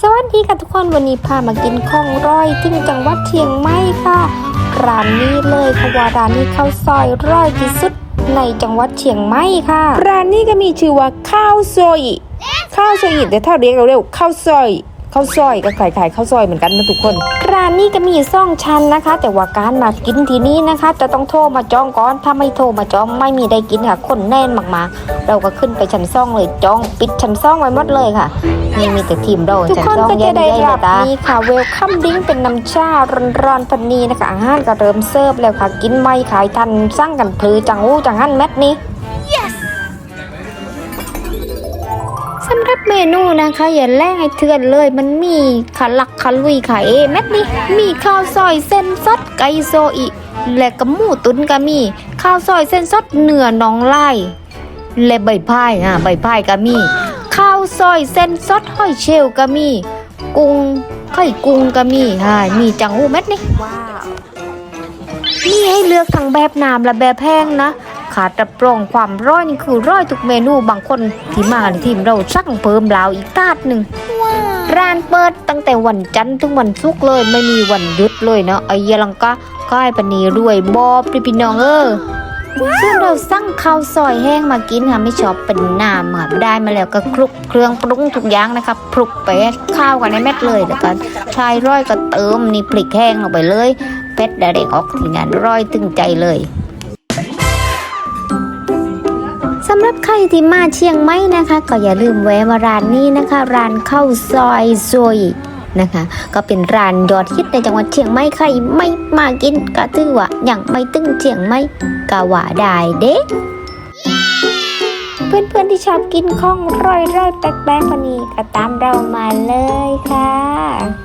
สวัสดีค่ะทุกคนวันนี้พามากินข้องร้อยที่จังหวัดเชียงใหม่ค่ะ ร้านนี้เลยเพราะว่าร้านนี้ข้าวซอยร้อยที่สุดในจังหวัดเชียงใหม่ค่ะ ร้านนี้ก็มีชื่อว่าข้าวซอยข้าวซอยแต่ถ้าเรียกเร็วๆข้าวซอย ข้าวซอยก็ขายขายๆข้าวซอยเหมือนกันนะทุกคน ร้านนี้ก็มีซ่องชั้นนะคะ แต่ว่าการมากินที่นี่นะคะ จะต้องโทรมาจองก่อน ถ้าไม่โทรมาจองไม่มีได้กินค่ะ คนแน่นมากๆ เราก็ขึ้นไปชั้นซ่องเลยจองปิดชั้นซ่องไว้หมดเลยค่ะนี่มีแต่ทีมเราทุกชั้นคนซ่องก็แยจะกได้ๆเลรัยบตานี่ค่ะเวลคัมดิ้งเป็นน้ำชาร้อนๆพันนีนะคะอาหารก็เริ่มเสิร์ฟแล้วค่ะกินไม่ขายทันสร้างกันพลือจังหูจังหันแมทนี้ สำหรับเมนูนะคะอย่าแลกให้เถื่อนเลย มันมีขาหลักขาลุยขาเอแม็ดนี่มีข้าวซอยเส้นสดไก่โซอิและก็หมูตุ๋นก็มีข้าวซอยเส้นสดเนื้อน้องไล่และใบพายอะใบพายก็มีข้าวซอยเส้นสดหอยเชลล์ก็มี กุ้งไข่กุ้งก็มีใช่มีจังหูเม็ดนี่ว้าวมีให้เลือกทั้งแบบน้ำและแบบแห้งนะ ขาดรับรองความร้อยนี่คือร้อยทุกเมนูบางคนที่มาในทีมเราสั่งเพิ่มลาวอีกตาดหนึ่งร้านเปิดตั้งแต่วันจันทร์ถึงวันศุกร์เลยไม่มีวันหยุดเลยเนาะไอ้เยลังกะก้ายปนีรวยบอบพี่พี่น้องเออซึ่งเราสั่งข้าวซอยแห้งมากินค่ะไม่ชอบเป็นน้ำค่ะได้มาแล้วก็คลุกเครื่องปรุงทุกอย่างนะคะปลุกไปให้ข้าวกันในเม็ดเลยแล้วก็ชายร้อยก็เติมนี่พริกแห้งลงไปเลย เป็ดแดงออกทีนั้นร้อยตึงใจเลย สำหรับใครที่มาเชียงใหม่นะคะ ก็อย่าลืมแวะมาร้านนี้นะคะ ร้านข้าวซอยซอยนะคะ ก็เป็นร้านยอดฮิตในจังหวัดเชียงใหม่ใครไม่มากินก็ถือว่าอย่างไม่ตึงเชียงใหม่ก็ว่าได้เด้เพื่อนๆที่ชอบกินของร่อยๆแปลกๆวันนี้ก็ตามเรามาเลยค่ะ